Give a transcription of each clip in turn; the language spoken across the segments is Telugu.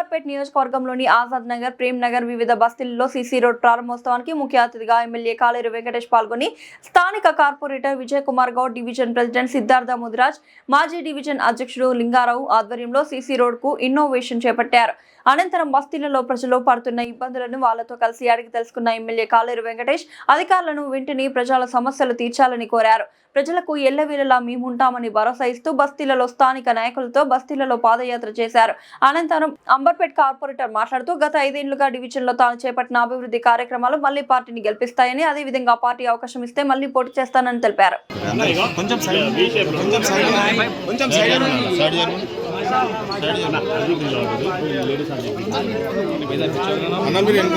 అంబర్పేట్ నియోజకవర్గంలోని ఆజాద్ నగర్ ప్రేమ్ నగర్ వివిధ బస్తీల్లో సీసీ రోడ్ ప్రారంభోత్సవానికి ముఖ్య అతిథిగా ఎమ్మెల్యే కాలేరు వెంకటేష్ పాల్గొని స్థానిక corporator Vijay Kumar Goud division president Siddhartha Mudiraj మాజీ డివిజన్ అధ్యక్షుడు లింగారావు ఆధ్వర్యంలో సీసీ రోడ్కు ఇన్నోవేషన్ చేపట్టారు. అనంతరం బస్తీలలో ప్రజలు పడుతున్న ఇబ్బందులను వాళ్ళతో కలిసి అడిగి తెలుసుకున్న ఎమ్మెల్యే కాలేరు వెంకటేష్ అధికారులను వెంటనే ప్రజల సమస్యలు తీర్చాలని కోరారు. ప్రజలకు ఎల్లవేళలా మేముంటామని భరోసా ఇస్తూ బస్తీలలో స్థానిక నాయకులతో బస్తీలలో పాదయాత్ర చేశారు అనంతరం అంబర్పేట్ కార్పొరేటర్ మాట్లాడుతూ గత ఐదేళ్ళుగా డివిజన్లో తాను చేపట్టిన అభివృద్ధి కార్యక్రమాలు మళ్ళీ పార్టీని గెలిపిస్తాయని అదేవిధంగా పార్టీ అవకాశం ఇస్తే మళ్ళీ పోటీ చేస్తానని తెలిపారు అన్న మీరు ఎంత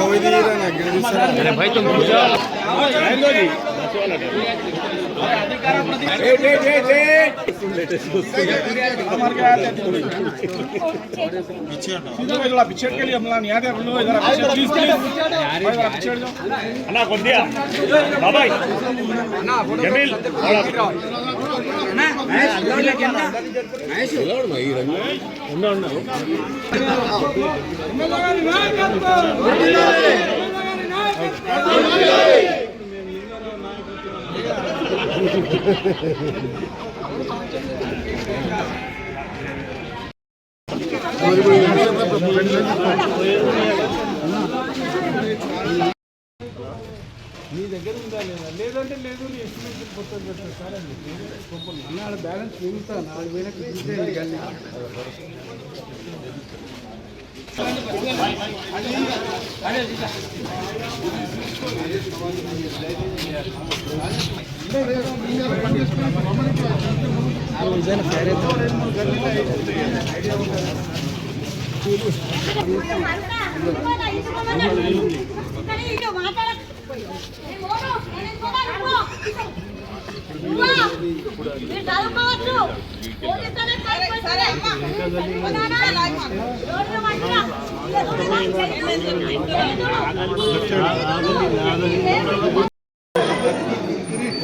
पिछड़ के लिए हम लोग यहाँ थे हम लोग इधर पिछड़ प्लीज प्लीज इधर पिछड़ जाओ మీ దగ్గర ఉందా లేదా? లేదంటే లేదు నీ ఎస్టిమేషన్ కొత్త పెట్టారు సార్ అండి అన్నాడు బ్యాలెన్స్ మిగులుతా నాలుగు వేలకు తీసేయండి కానీ చదువుకోవచ్చు అందరు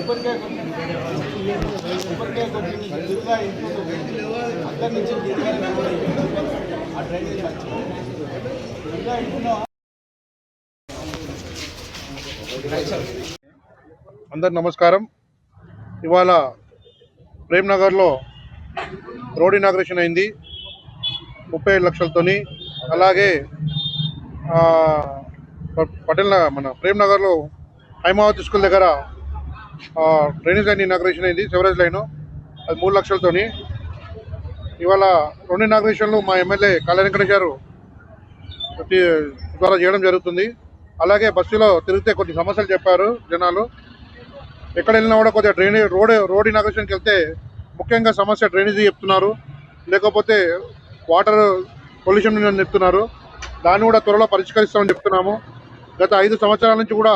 నమస్కారం. ఇవాళ ప్రేమ్ నగర్లో రోడ్ ఇనాగ్రేషన్ అయింది. ముప్పై ఏడు లక్షలతోని. అలాగే ప- పటేల్ నగర్ మన ప్రేమ్నగర్లో హైమావతి స్కూల్ దగ్గర డ్రైనేజ్ లైన్ ఇనాగ్రేషన్ అయింది సెవరేజ్ లైన్ అది మూడు లక్షలతోని. ఇవాళ రెండు ఇనాగ్రేషన్లు మా ఎమ్మెల్యే కళ్యాణ్ వెంకటేష్ గారు ద్వారా చేయడం జరుగుతుంది. అలాగే బస్సులో తిరిగితే కొన్ని సమస్యలు చెప్పారు జనాలు. ఎక్కడ వెళ్ళినా కూడా కొద్దిగా డ్రైనేజ్ రోడ్ రోడ్ ఇనాగ్రేషన్కి వెళ్తే ముఖ్యంగా సమస్య డ్రైనేజీ చెప్తున్నారు. లేకపోతే వాటర్ పొల్యూషన్ చెప్తున్నారు. దాన్ని కూడా త్వరలో పరిష్కరిస్తామని చెప్తున్నాము. గత ఐదు సంవత్సరాల నుంచి కూడా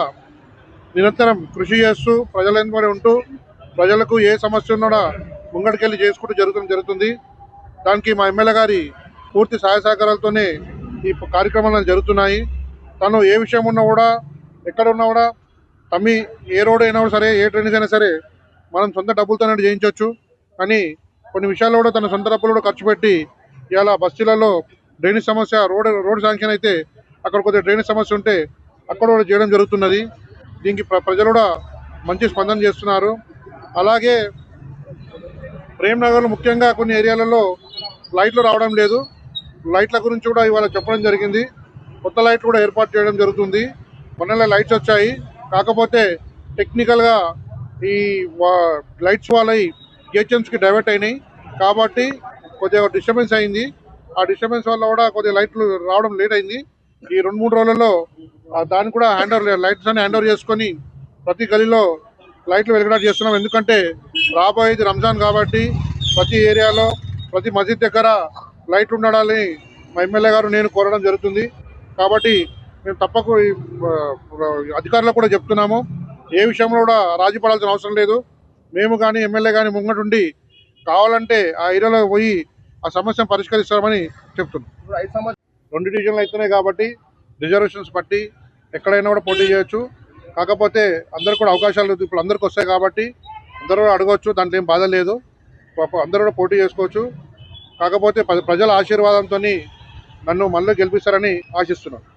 నిరంతరం కృషి చేస్తూ ప్రజల వెంబడి ఉంటూ ప్రజలకు ఏ సమస్య ఉన్నా ముంగడికెళ్ళి చేసుకుంటూ జరుగుతుంది జరుగుతుంది. దానికి మా ఎమ్మెల్యే గారి పూర్తి సహాయ సహకారాలతోనే ఈ కార్యక్రమాలు జరుగుతున్నాయి. తను ఏ విషయం ఉన్నా కూడా ఎక్కడ ఉన్నా కూడా తమ్మి ఏ రోడ్ అయినా సరే ఏ ట్రైన్స్ అయినా సరే మనం సొంత డబ్బులతోనే చేయించవచ్చు. కానీ కొన్ని విషయాల్లో కూడా తన సొంత డబ్బులు కూడా ఖర్చు పెట్టి ఇలా బస్తీలలో డ్రైనేజ్ సమస్య రోడ్ రోడ్ శాంక్షన్ అయితే అక్కడ కొద్దిగా డ్రైనేజ్ సమస్య ఉంటే అక్కడ కూడా చేయడం జరుగుతున్నది. దీనికి ప్ర- ప్రజలు కూడా మంచి స్పందన చేస్తున్నారు. అలాగే ప్రేమ్నగర్లో ముఖ్యంగా కొన్ని ఏరియాలలో లైట్లు రావడం లేదు. లైట్ల గురించి కూడా ఇవాళ చెప్పడం జరిగింది. కొత్త లైట్లు కూడా ఏర్పాటు చేయడం జరుగుతుంది. మొన్న లైట్స్ వచ్చాయి. కాకపోతే టెక్నికల్గా ఈ వా- లైట్స్ వాళ్ళవి జిహెచ్ఎంస్కి డైవర్ట్ అయినాయి. కాబట్టి కొద్దిగా డిస్టర్బెన్స్ అయింది. ఆ డిస్టర్బెన్స్ వల్ల కూడా కొద్దిగా లైట్లు రావడం లేట్ అయింది. ఈ రెండు మూడు రోజులలో దాన్ని కూడా హ్యాండ్ ఓవర్ లైట్స్ అన్ని హ్యాండ్ ఓవర్ చేసుకొని ప్రతి గలీలో లైట్లు వెలిగడాటు చేస్తున్నాం. ఎందుకంటే రాబోయేది రంజాన్ కాబట్టి ప్రతి ఏరియాలో ప్రతి మసీద్ దగ్గర లైట్లు ఉండాలని మా ఎమ్మెల్యే గారు నేను కోరడం జరుగుతుంది. కాబట్టి మేము తప్పకు అధికారులకు కూడా చెప్తున్నాము. ఏ విషయంలో కూడా రాజీ పడాల్సిన అవసరం లేదు. మేము కానీ ఎమ్మెల్యే కానీ ముంగటుండి కావాలంటే ఆ ఏరియాలో పోయి ఆ సమస్యను పరిష్కరిస్తామని చెప్తున్నాం. రెండు డివిజన్లు అవుతున్నాయి కాబట్టి రిజర్వేషన్స్ బట్టి ఎక్కడైనా కూడా పోటీ చేయొచ్చు. కాకపోతే అందరు కూడా అవకాశాలు ఇప్పుడు అందరికి వస్తాయి కాబట్టి అందరూ కూడా అడగవచ్చు దాంట్లో ఏం బాధ లేదు. అందరూ కూడా పోటీ చేసుకోవచ్చు. కాకపోతే ప్ర- ప్రజల ఆశీర్వాదంతో నన్ను మళ్ళీ గెలిపిస్తారని ఆశిస్తున్నాను.